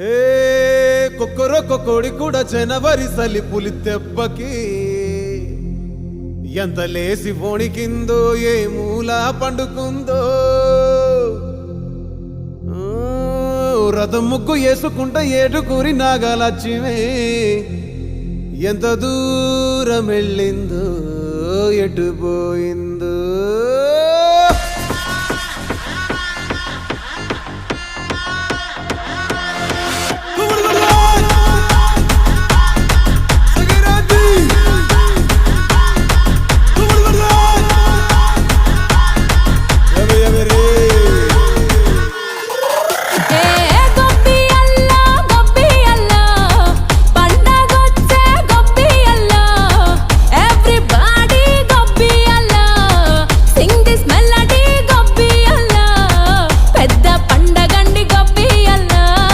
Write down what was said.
హే కుక్కరో కోడి కూడా జనవరి సలి పులి తెబ్బకి. ఎంత లేసి వణికిందో ఏ మూల పండుకుందో. రథం ముగ్గు వేసుకుంట ఏటుకూరి నాగలక్ష్మి. ఎంత దూరం వెళ్ళిందో ఎటు పోయిందో.